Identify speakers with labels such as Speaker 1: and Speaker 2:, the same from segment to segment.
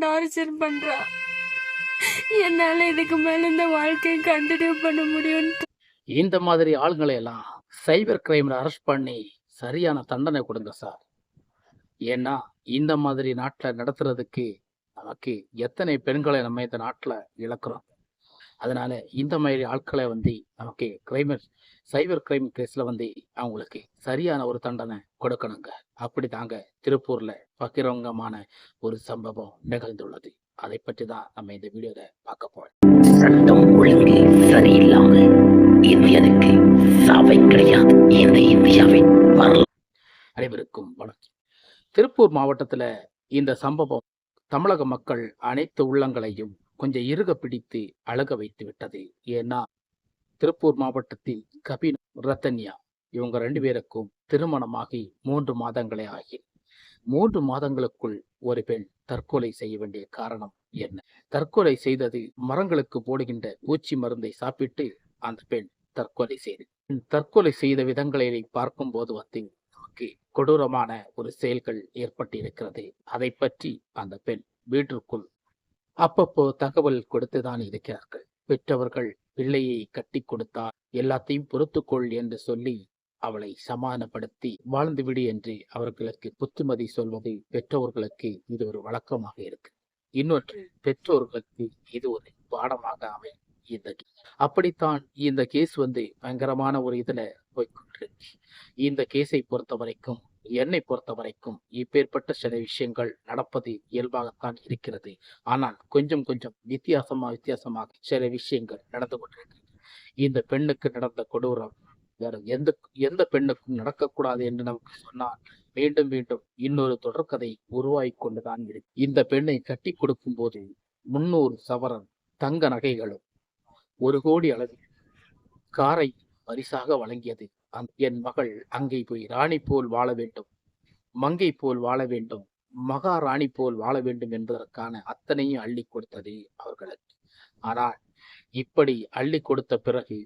Speaker 1: Torture பண்றா என்னால இதுக்கு மேல இந்த வாழ்க்கையை கண்டினியூ பண்ண முடியும்
Speaker 2: இந்த மாதிரி ஆளுங்களை எல்லாம் சைபர் கிரைம்ல அரெஸ்ட் பண்ணி சரியான தண்டனை கொடுங்க சார் ஏன்னா இந்த மாதிரி நாட்டில் நடத்துறதுக்கு நமக்கு எத்தனை பெண்களை நம்ம இந்த நாட்டில் இழக்கிறோம்? அதனால இந்த மாதிரி ஆட்களை வந்து நமக்கு கிரைமர் சைபர் கிரைம் கேஸில் வந்து அவங்களுக்கு சரியான ஒரு தண்டனை கொடுக்கணுங்க. அப்படி தாங்க திருப்பூரில் பகிரங்கமான ஒரு சம்பவம் நிகழ்ந்துள்ளது. அதை பற்றி தான் நம்ம இந்த வீடியோல பார்க்க போறோம்.
Speaker 3: சட்டம் ஒழுங்கு சரியில்லாம இந்தியனுக்கு சாவை கிடையாது. இந்த இந்தியாவின் வரலாறு.
Speaker 2: அனைவருக்கும் வணக்கம். திருப்பூர் மாவட்டத்துல இந்த சம்பவம் தமிழக மக்கள் அனைத்து உள்ளங்களையும் கொஞ்சம் இறுக பிடித்து அழக வைத்து விட்டது. ஏன்னா திருப்பூர் மாவட்டத்தில் கபின் ரத்தன்யா இவங்க ரெண்டு பேருக்கும் திருமணமாகி மூன்று மாதங்களே ஆகி மூன்று மாதங்களுக்குள் ஒரு பெண் தற்கொலை செய்ய வேண்டிய காரணம் என்ன? தற்கொலை செய்தது மரங்களுக்கு போடுகின்ற பூச்சி மருந்தை சாப்பிட்டு அந்த பெண் தற்கொலை செய்து. தற்கொலை செய்த விதங்களை பார்க்கும் போது வந்து நமக்கு கொடூரமான ஒரு செயல்கள் ஏற்பட்டு இருக்கிறது அதை பற்றி அந்த பெண் வீட்டிற்குள் அப்பப்போ தகவல் கொடுத்துதான் இருக்கிறார்கள். பெற்றவர்கள் பிள்ளையை கட்டி கொடுத்தால் எல்லாத்தையும் பொறுத்துக்கொள் என்று சொல்லி அவளை சமாதானப்படுத்தி வாழ்ந்துவிடு என்று அவர்களுக்கு புத்திமதி சொல்வது பெற்றோர்களுக்கு இது ஒரு வழக்கமாக இருக்கு. இன்னொன்று பெற்றோர்களுக்கு இது ஒரு பாடமாக அமையும் இந்த. அப்படித்தான் இந்த கேஸ் வந்து பயங்கரமான ஒரு இதுல போய்கொண்டிருக்கு இந்த கேஸை பொறுத்த வரைக்கும் என்னை பொறுத்த வரைக்கும் இப்பேற்பட்ட சில விஷயங்கள் நடப்பது இயல்பாகத்தான் இருக்கிறது. ஆனால் கொஞ்சம் கொஞ்சம் வித்தியாசமா வித்தியாசமாக சில விஷயங்கள் நடந்து கொண்டிருக்கு. இந்த பெண்ணுக்கு நடந்த கொடூரம் வேற எந்த எந்த பெண்ணுக்கும் நடக்கக்கூடாது என்று நமக்கு சொன்னால் மீண்டும் மீண்டும் இன்னொரு தொடர்கதை உருவாகி கொண்டுதான் இருக்கு. இந்த பெண்ணை கட்டி கொடுக்கும் போது முன்னூறு சவரன் தங்க நகைகளும் ஒரு கோடி அளவில் காரை பரிசாக வழங்கியது. என் மகள் அங்கே போய் ராணி போல் வாழ வேண்டும் மங்கை போல் வாழ வேண்டும் மகாராணி போல் வாழ வேண்டும் என்பதற்கான அத்தனையும் அள்ளி கொடுத்தது அவர்களுக்கு. ஆனால் இப்படி அள்ளி கொடுத்த பிறகு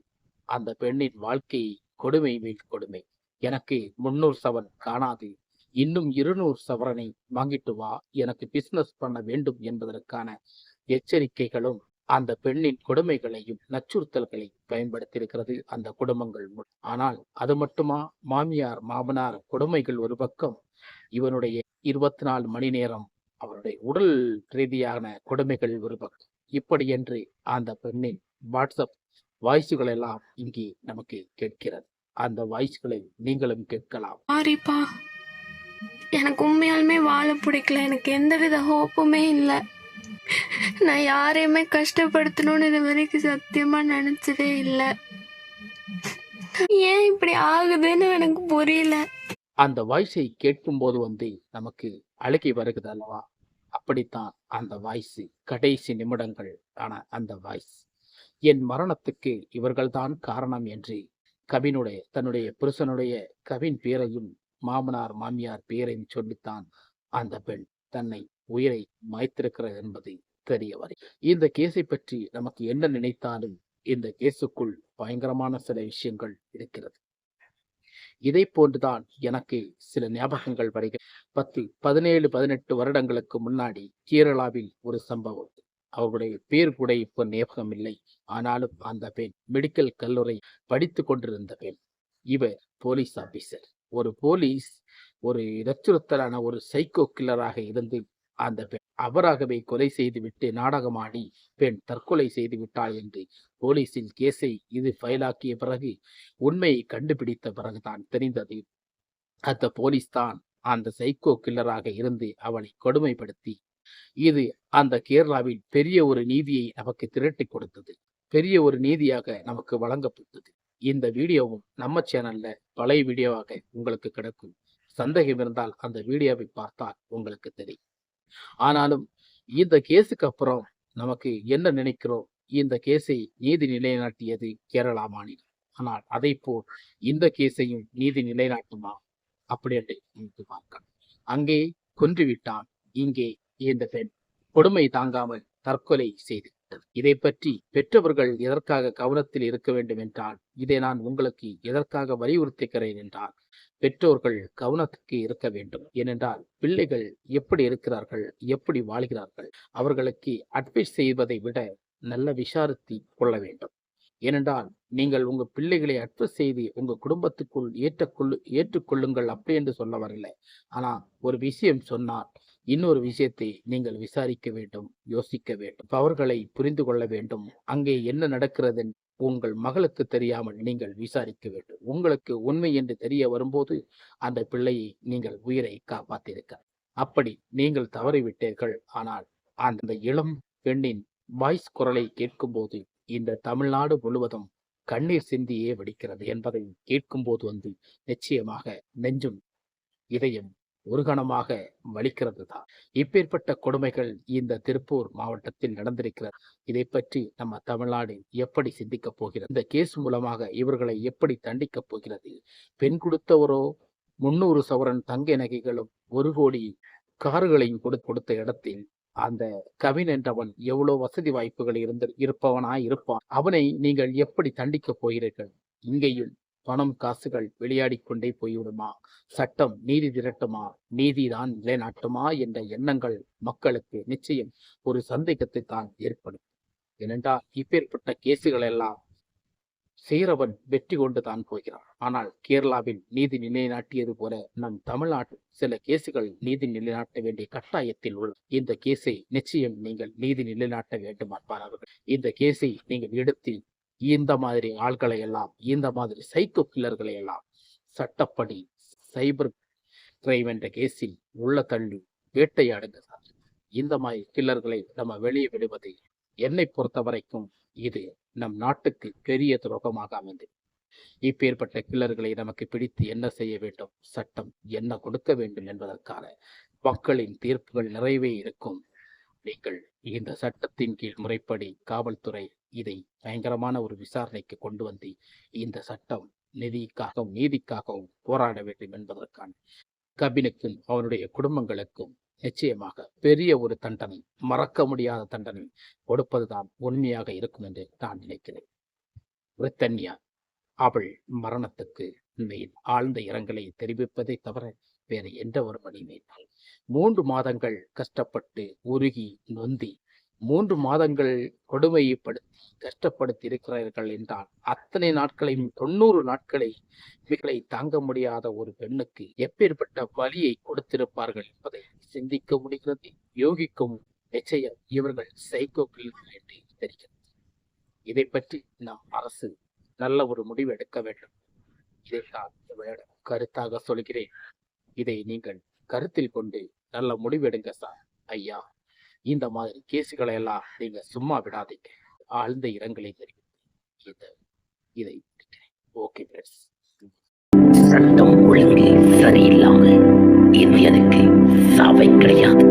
Speaker 2: அந்த பெண்ணின் வாழ்க்கை கொடுமை மேல் கொடுமை. எனக்கு முன்னூறு சவரன் காணாது. இன்னும் இருநூறு சவரனை வாங்கிட்டு வா. எனக்கு பிசினஸ் பண்ண வேண்டும் என்பதற்கான எச்சரிக்கைகளும் அந்த பெண்ணின் கொடுமைகளையும் நச்சுறுத்தல்களை பயன்படுத்தியிருக்கிறது அந்த குடும்பங்கள் ஆனால் அது மட்டுமா? மாமியார் மாமனார் கொடுமைகள் ஒரு பக்கம். இவனுடைய இருபத்தி நாலு மணி நேரம் அவருடைய உடல் ரீதியான கொடுமைகள் ஒரு பக்கம். இப்படி என்று அந்த பெண்ணின் வாட்ஸ்அப் வாய்ஸுகள் எல்லாம் இங்கே நமக்கு கேட்கிறது. அந்த வாய்ஸ்களை நீங்களும் கேட்கலாம்.
Speaker 1: சாரிப்பா எனக்கு உண்மையாலுமே வாழ பிடிக்கல. எனக்கு எந்தவித ஹோப்புமே இல்லை. நான் யாரையுமே கஷ்டப்படுத்தணும்னு இது வரைக்கும் சத்தியமா நினைச்சதே இல்லை. ஏன் இப்படி ஆகுதுன்னு எனக்கு புரியல.
Speaker 2: அந்த வாய்ஸை கேட்கும்போது வந்து நமக்கு அழுகை வருகுது அல்லவா? அப்படித்தான் அந்த வாய்ஸ் கடைசி நிமிடங்கள் ஆன அந்த வாய்ஸ். என் மரணத்துக்கு இவர்கள்தான் காரணம் என்று கவினுடைய தன்னுடைய புருஷனுடைய கவின் பேரையும் மாமனார் மாமியார் பேரையும் சொல்லித்தான் அந்த பெண் தன்னை உயிரை மாய்த்திருக்கிறது என்பது தெரிய வரை. இந்த கேஸை பற்றி நமக்கு என்ன நினைத்தாலும் இந்த கேஸுக்குள் பயங்கரமான சில விஷயங்கள் இருக்கிறது. இதை போன்றுதான் எனக்கு சில ஞாபகங்கள் வருகிறது. பத்து பதினேழு பதினெட்டு வருடங்களுக்கு முன்னாடி கேரளாவில் ஒரு சம்பவம். அவருடைய பேர் கூட இப்போ ஞாபகம் இல்லை. ஆனாலும் அந்த பெண் மெடிக்கல் கல்லூரி படித்து கொண்டிருந்த பெண். இவர் போலீஸ் ஆபீசர் ஒரு போலீஸ் ஒரு நச்சுறுத்தலான ஒரு சைக்கோ கில்லராக இருந்து அந்த பெண் அவராகவே கொலை செய்துவிட்டு நாடகமாடி பெண் தற்கொலை செய்து விட்டாள் என்று போலீசில் கேஸை இது ஃபைலாக்கிய பிறகு உண்மையை கண்டுபிடித்த பிறகுதான் தெரிந்தது. அந்த போலீஸ் தான் அந்த சைக்கோ கில்லராக இருந்து அவளை கொடுமைப்படுத்தி இது அந்த கேரளாவின் பெரிய ஒரு நீதியை நமக்கு திரட்டி கொடுத்தது. பெரிய ஒரு நீதியாக நமக்கு வழங்கப்பட்டது. இந்த வீடியோவும் நம்ம சேனல்ல பழைய வீடியோவாக உங்களுக்கு கிடைக்கும். சந்தேகம் இருந்தால் அந்த வீடியோவை பார்த்தால் உங்களுக்கு தெரியும். ஆனாலும் இந்த கேஸுக்கு அப்புறம் நமக்கு என்ன நினைக்கிறோம்? இந்த கேஸை நீதி நிலைநாட்டியது கேரளா மாநிலம். ஆனால் அதை போல் இந்த கேஸையும் நீதி நிலைநாட்டுமா? அப்படி என்று நினைத்து பார்க்க அங்கே கொன்றுவிட்டான். இங்கே இந்த பெண் கொடுமை தாங்காமல் தற்கொலை செய்து இதை பற்றி பெற்றவர்கள் எதற்காக கவனத்தில் இருக்க வேண்டும் என்றால் இதை நான் உங்களுக்கு எதற்காக வலியுறுத்துகிறேன் என்றால் பெற்றோர்கள் கவனத்துக்கு இருக்க வேண்டும். ஏனென்றால் பிள்ளைகள் எப்படி இருக்கிறார்கள் எப்படி வாழ்கிறார்கள் அவர்களுக்கு அட்வைஸ் செய்வதை விட நல்ல விசாரித்து கொள்ள வேண்டும். ஏனென்றால் நீங்கள் உங்க பிள்ளைகளை அட்வைஸ் செய்து உங்க குடும்பத்துக்குள் ஏற்றக்கொள்ளு ஏற்றுக்கொள்ளுங்கள் அப்படி என்று சொல்ல வரல ஆனா ஒரு விஷயம் சொன்னால் இன்னொரு விஷயத்தை நீங்கள் விசாரிக்க வேண்டும் யோசிக்க வேண்டும் அவர்களை புரிந்து கொள்ள வேண்டும். அங்கே என்ன நடக்கிறது உங்கள் மகளுக்கு தெரியாமல் நீங்கள் விசாரிக்க வேண்டும். உங்களுக்கு உண்மை என்று தெரிய வரும்போது அந்த பிள்ளையை நீங்கள் உயிரை காப்பாற்றிருக்க அப்படி நீங்கள் தவறிவிட்டீர்கள் ஆனால் அந்த இளம் பெண்ணின் வாய்ஸ் குரலை கேட்கும்போது இந்த தமிழ்நாடு முழுவதும் கண்ணீர் சிந்தியே வெடிக்கிறது என்பதை கேட்கும்போது வந்து நிச்சயமாக நெஞ்சும் இதயம் ஒரு கணமாக வலிக்கிறது தான். இப்பேற்பட்ட கொடுமைகள் இந்த திருப்பூர் மாவட்டத்தில் நடந்திருக்கிறது. இதை பற்றி நம்ம தமிழ்நாடு எப்படி சிந்திக்கப் போகிறது? இந்த கேஸ் மூலமாக இவர்களை எப்படி தண்டிக்கப் போகிறது? பெண் கொடுத்தவரோ முன்னூறு சவரன் தங்க நகைகளும் ஒரு கோடி கார்களையும் கொடு கொடுத்த இடத்தில் அந்த கவின் என்றவன் எவ்வளவு வசதி வாய்ப்புகள் இருந்து இருப்பவனாய் இருப்பான். அவனை நீங்கள் எப்படி தண்டிக்கப் போகிறீர்கள்? இங்கேயும் பணம் காசுகள் விளையாடி கொண்டே போய்விடுமா? சட்டம் நீதி திரட்டுமா? நீதிதான் நிலைநாட்டுமா? என்ற எண்ணங்கள் மக்களுக்கு நிச்சயம் ஒரு சந்தேகத்தை தான் ஏற்படும். ஏனென்றால் இப்பேற்பட்ட கேசுகள் எல்லாம் செய்கிறவன் வெற்றி கொண்டு தான் போகிறான். ஆனால் கேரளாவில் நீதி நிலைநாட்டியது போல நம் தமிழ்நாட்டில் சில கேசுகள் நீதி நிலைநாட்ட வேண்டிய கட்டாயத்தில் உள்ள இந்த கேஸை நிச்சயம் நீங்கள் நீதி நிலைநாட்ட வேண்டும் அன்பானவர்கள் இந்த கேஸை நீங்கள் எடுத்து இந்த மாதிரி ஆள்களை எல்லாம் இந்த மாதிரி சைக்கோ கில்லர்களை எல்லாம் சட்டப்படி சைபர் கிரைம் என்ற கேஸில் உள்ள தள்ளி வேட்டையாடுங்க இந்த மாதிரி கில்லர்களை நம்ம வெளியே விடுவது என்னை பொறுத்த வரைக்கும் இது நம் நாட்டுக்கு பெரிய துரோகமாக அமைந்து இப்பேற்பட்ட கில்லர்களை நமக்கு பிடித்து என்ன செய்ய வேண்டும்? சட்டம் என்ன கொடுக்க வேண்டும் என்பதற்கான மக்களின் தீர்ப்புகள் நிறைவே இருக்கும். நீங்கள் இந்த சட்டத்தின் கீழ் முறைப்படி காவல்துறை இதை பயங்கரமான ஒரு விசாரணைக்கு கொண்டு வந்து இந்த சட்டம் நிதிக்காகவும் நீதிக்காகவும் போராட வேண்டும் என்பதற்கான கபினுக்கும் அவனுடைய குடும்பங்களுக்கும் நிச்சயமாக பெரிய ஒரு தண்டனை மறக்க முடியாத தண்டனை கொடுப்பதுதான் உண்மையாக இருக்கும் என்று நான் நினைக்கிறேன். பிரித்தன்யா அவள் மரணத்துக்கு உண்மையில் ஆழ்ந்த இரங்கலை தெரிவிப்பதை தவிர வேறு எந்த ஒரு வழியுமே இல்லை. மூன்று மாதங்கள் கஷ்டப்பட்டு உருகி நொந்தி மூன்று மாதங்கள் கொடுமைப்படுத்தி கஷ்டப்படுத்தி இருக்கிறார்கள் என்றால் அத்தனை நாட்களையும் தொண்ணூறு நாட்களை மிகளை தாங்க முடியாத ஒரு பெண்ணுக்கு எப்பேற்பட்ட வலியை கொடுத்திருப்பார்கள் என்பதை சிந்திக்க முடிகிறது யோகிக்கும் நிச்சயம் இவர்கள் சைக்கோக்கள் என்று தெரிகிறது. இதை பற்றி நாம் அரசு நல்ல ஒரு முடிவு எடுக்க வேண்டும். இதைத்தான் இவரிடம் கருத்தாக சொல்கிறேன். இதை நீங்கள் கருத்தில் கொண்டு நல்ல முடிவெடுங்க சார் ஐயா இந்த மாதிரி கேசுகளை எல்லாம் நீங்க சும்மா விடாதீங்க. ஆழ்ந்த இரங்கலை தெரிவித்து இதை இதை ஓகே ஃப்ரெண்ட்ஸ்
Speaker 3: சட்டம் ஒழுங்கு சரியில்லாமல் இந்தியனுக்கு சாவை கிடையாது.